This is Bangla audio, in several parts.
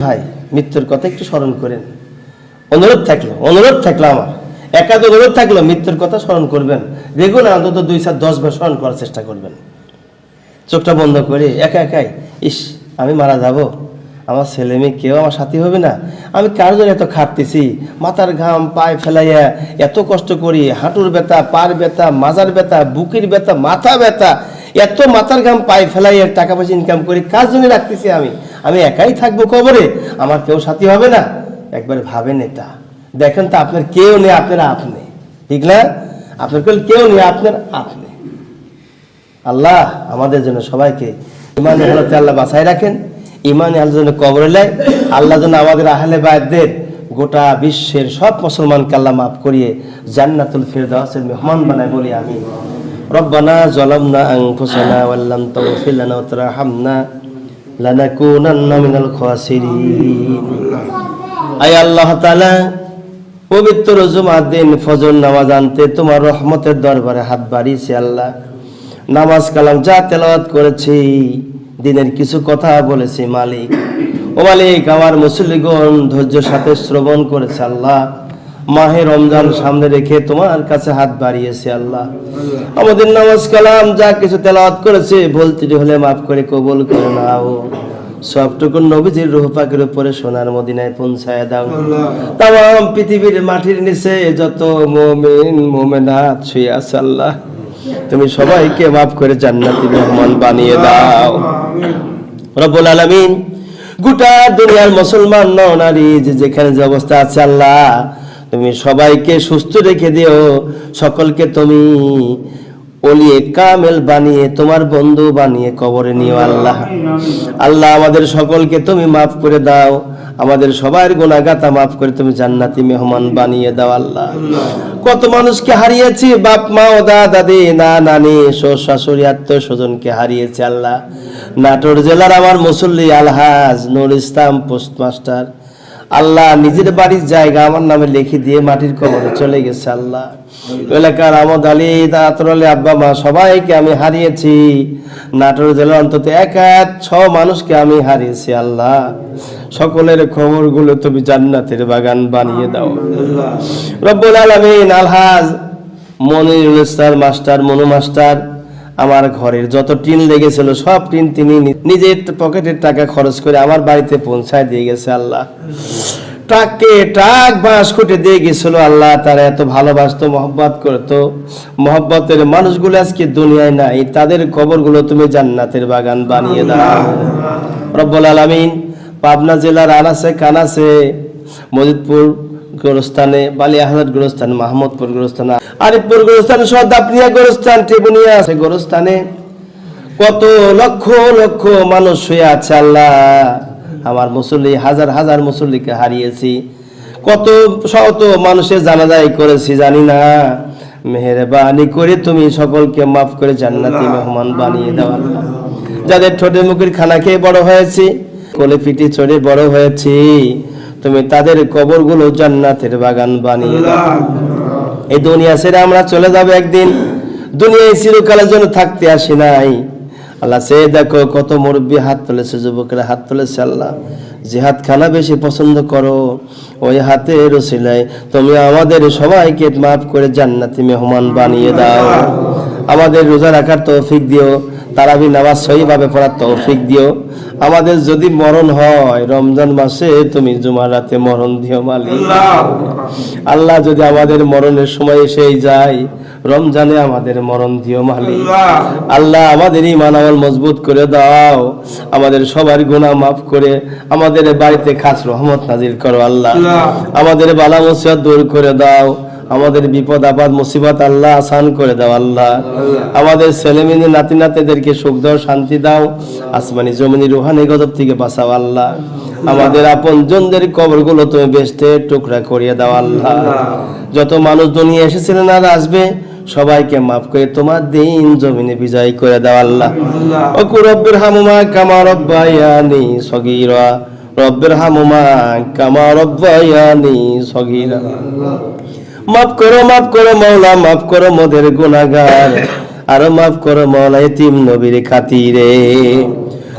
ভাই, মৃত্যুর কথা একটু স্মরণ করেন। অনুরোধ থাকল অনুরোধ থাকল আমার। একাদ অনুরোধ থাকল, মৃত্যুর কথা স্মরণ করবেন। রেগুলার অন্তত দুই চার দশ বার স্মরণ করার চেষ্টা করবেন। চোখটা বন্ধ করে, একা একাই, ইস, আমি মারা যাব। আমার ছেলে মেয়ে কেউ আমার সাথী হবে না। আমি কার জন্য এত খাটতেছি? মাথার ঘাম, পায়ে ফেলাইয়া এত কষ্ট করি, হাঁটুর ব্যথা পার ব্যথা, মাজার ব্যথা, বুকের ব্যথা, মাথা ব্যথা। এত মাথার ঘাম পায়ে ফেলাইয়া টাকা পয়সা ইনকাম করি, কার জন্য রাখতেছি আমি? আমি একাই থাকব কবরে, আমার কেউ সাথী হবে না? একবার ভাবেন এটা। দেখেন তো আপনার কেউ নেই, আপনার আপনি। ঠিক না? আপনার কেউ নেই, আপনার আপনি। আল্লাহ আমাদের জন্য সবাইকে ইমানে হালতে আল্লাহ বাঁচাই রাখেন। ইমানে আল্লাহ জন্য কবর নেয়, আল্লাহ যেন আমাদের আহলে বায়দের গোটা বিশ্বের সব মুসলমানকে আল্লাহ মাফ করিয়ে জান্নাতুল ফিরদাউসের মেহমান বানায় বলি আমি রব্বানা জলামনা আনফুসানা ওয়াল্লাম তাগফির লানা ওয়া তারহামনা লানাকুনান্না মিনাল খাসিরিন। আয় আল্লাহ তাআলা, পবিত্র জুমার দিন ফজর নামাজ আনতে তোমার রহমতের দরবারে হাত বাড়িয়েছে আল্লাহ। নামাজ কালাম যা তেলাওয়াত করেছি, দিনের কিছু কথা বলেছি মালিক। ও মালিক, আমার মুসল্লিগণ ধৈর্যের সাথে শ্রবণ করেছে আল্লাহ। মাহে রমজান সামনে রেখে তোমার কাছে হাত বাড়িয়েছে আল্লাহ। আমাদের নামাজ কালাম, যা কিছু তেলাওয়াত করেছে বলতে হলে মাফ করে কবুল করে নাও। নবীজির উপরে সোনার মদিনায় পৌঁছায় দাও। তাম পৃথিবীর মাটির নিচে যত মোমেন, মোমেনাত শুয়ে আছে আল্লাহ। তুমি সবাইকে মাফ করে জান্নাতি মেহমান বানিয়ে দাও। রব্বুল আলামিন, গোটা দুনিয়ার মুসলমান, নারী যেখানে যে অবস্থা আছে আল্লাহ তুমি সবাইকে সুস্থ রেখে দিও। সকলকে তুমি ওলিয়ে কামেল বানিয়ে, তোমার বন্ধু বানিয়ে কবরে নিও আল্লাহ। আল্লাহ আমাদের সকলকে তুমি মাফ করে দাও। আমাদের সবার গুণাগাতা মাফ করে তুমি জান্নাতি মেহমান বানিয়ে দাও আল্লাহ। কত মানুষকে হারিয়েছি, বাপ, মা ও দা দাদি, না, নানি, শ্বশুর, শাশুড়ি, আত্মীয় স্বজনকে হারিয়েছে আল্লাহ। নাটোর জেলার আমার মুসল্লি আলহাজ নুর ইসলাম পোস্টমাস্টার। আল্লাহ নিজের বাড়ির জায়গা আমার নামে লিখে দিয়ে মাটির কবরে চলে গেছে আল্লাহ। এলাকার আমদ আলী, দাতর আব্বা মা সবাইকে আমি হারিয়েছি। নাটোর জেলার অন্তত এক এক ছ মানুষকে আমি হারিয়েছি আল্লাহ। সকলের খবরগুলো তুমি জান্নাতের বাগান বানিয়ে দাও। রব্বুল আলামিন, আলহাজ ইসলাম মাস্টার, মনু মাস্টার আমার ঘরের যত টিন লেগেছিল সব টিন তিনি নিজের পকেটের টাকা খরচ করে আমার বাড়িতে পৌঁছায় দিয়ে গেছে আল্লাহ। ট্রাককে ট্রাক বাঁশ খুঁটে দিয়ে গেছিল আল্লাহ তারা এত ভালোবাসতো মহব্বত করতো। মহব্বতের মানুষগুলো আজকে দুনিয়ায় নাই তাদের কবরগুলো তুমি জান্নাতের বাগান বানিয়ে দাও। রব্বুল আলামিন পাবনা জেলার আনাসে কানাসে মজিদপুর গোরস্থানে বালি আহমদ গোরস্থান মাহমুদপুর গোরস্থান আরিফপুর গোরস্থান সদাপনিয়া গোরস্থান টেবুনিয়া আছে গোরস্থানে। কত লক্ষ লক্ষ মানুষ শুয়ে আছে আল্লাহ। আমার মুসল্লি হাজার হাজার মুসল্লিকে হারিয়েছি। কত শত মানুষের জানাজাই করেছি জানি না। মেহরবানি করে তুমি সকলকে মাফ করে জান্নাতি মেহমান বানিয়ে দাও আল্লাহ। যাদের ঠোঁটে মুখের খানা খেয়ে বড় হয়েছি কোলে পিটি চড়ে বড় হয়েছি। তুমি তাদের কবরগুলো জান্নাতের বাগান বানিয়ে দাও। এই দুনিয়া ছেড়ে আমরা চলে যাব একদিন। দুনিয়ায় চিরকালের জন্য থাকতে আসি নাই। আল্লাহ সে দেখো কত মুরব্বী হাত তুলেছে যুবকেরা হাত তুলেছে আল্লাহ। যে হাত খানা বেশি পছন্দ করো ওই হাতে রসিলায় তুমি আমাদের সবাইকে মাফ করে জান্নাতি মেহমান বানিয়ে দাও। আমাদের রোজা রাখার তৌফিক দিও। তারাবি নামাজ সহিভাবে পড়ার তৌফিক দিও। আমাদের যদি মরণ হয় রমজান মাসে তুমি জুমার রাতে মরণ দিও মালিক। আল্লাহ। যদি আমাদের মরণের সময় এসেই যায় রমজানে আমাদের মরণ দিও মালিক। আল্লাহ। আমাদের ইমান আমল মজবুত করে দাও। আমাদের সবার গুনাহ মাফ করে আমাদের বাড়িতে খাস রহমত নাজির করো আল্লাহ। আমাদের বালা মুসিবত দূর করে দাও। আমাদের বিপদ, আপদ, মুসিবত আল্লাহ আসান করে দাও, আল্লাহ। আমাদের ছেলে মেয়ে, নাতি নাতিদেরকে সুখ দাও, শান্তি দাও। আসমানি জমিনি রুহানি গজব থেকে বাঁচাও, আল্লাহ। আমাদের আপন জনদের কবরগুলো তুমি বেসতে টুকরা করিয়ে দাও, আল্লাহ। যত মানুষ দুনিয়া এসেছিলেন আর আসবে, সবাইকে মাফ করে তোমার দিন জমিনে বিজয় করে দাও, আল্লাহ। ও রব্বির হামুমা কামা রব্বায়ানি সগীরা। রব্বির হামুমা কামা রব্বায়ানি সগীরা। মাফ করো মাফ করো মৌলা, মাফ করো মোদের গুনাগার আরও মাফ করো মৌলা এতিম নবীর খাতিরে।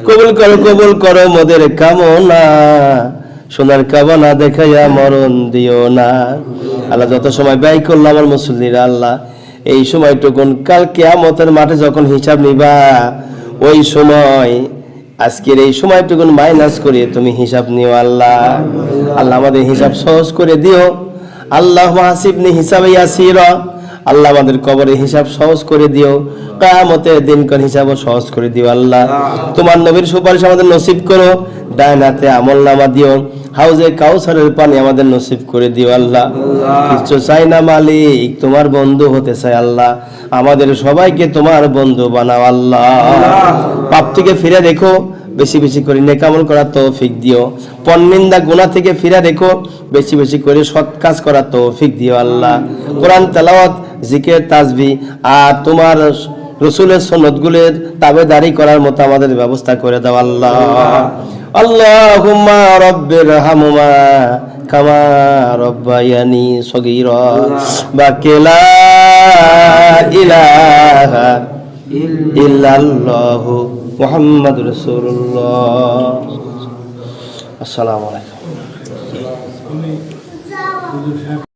কবুল করো কবুল করো মোদের কামনা। সোনার কামনা দেখাইয়া মরণ দিও না। আল্লাহ যত সময় ব্যয় করল আমার মুসল্লিরা আল্লাহ, এই সময়টুকুন কাল কেয়ামতের মাঠে যখন হিসাব নিবা, ওই সময়, আজকের এই সময়টুকুন মাইনাস করে তুমি হিসাব নিও আল্লাহ। আল্লাহ আমাদের হিসাব সহজ করে দিও। আল্লাহ হাসিবনি হিসাবে ইয়াসির। আল্লাহ আমাদের কবরের হিসাব সহজ করে দিও। কায়ামতের দিনকার হিসাবও সহজ করে দিও আল্লাহ। তোমার নবীর সুপারিশ আমাদের নসিব করো। ডাইন হাতে আমল নামা দিও। হাউজে কাউসারের পানি আমাদের নসিব করে দিও আল্লাহ। কিছু চাই না মালিক তোমার বন্ধু হতে চাই আল্লাহ। আমাদের সবাইকে তোমার বন্ধু বানাও আল্লাহ। পাপ থেকে ফিরে দেখো। বেশি বেশি করে নেকামল করার তৌফিক দিও। পন্নিন্দা গুনাহ থেকে ফিরে দেখো, বেশি বেশি করে সৎ কাজ করার তৌফিক দিও আল্লাহ। কোরআন তেলাওয়াত, জিকের তাজবি আর তোমার রসুলের সনদগুলোর তাবেদারি করার মতো আমাদের ব্যবস্থা করে দাও আল্লাহ। আল্লাহুম্মা রব্বির হামুমা কামা রব্বায়ানি সগীরা। বা কেলা ইলাহা ইল্লাল্লাহু। মুহাম্মাদুর রসুল্লাহ আসসালামু আলাইকুম।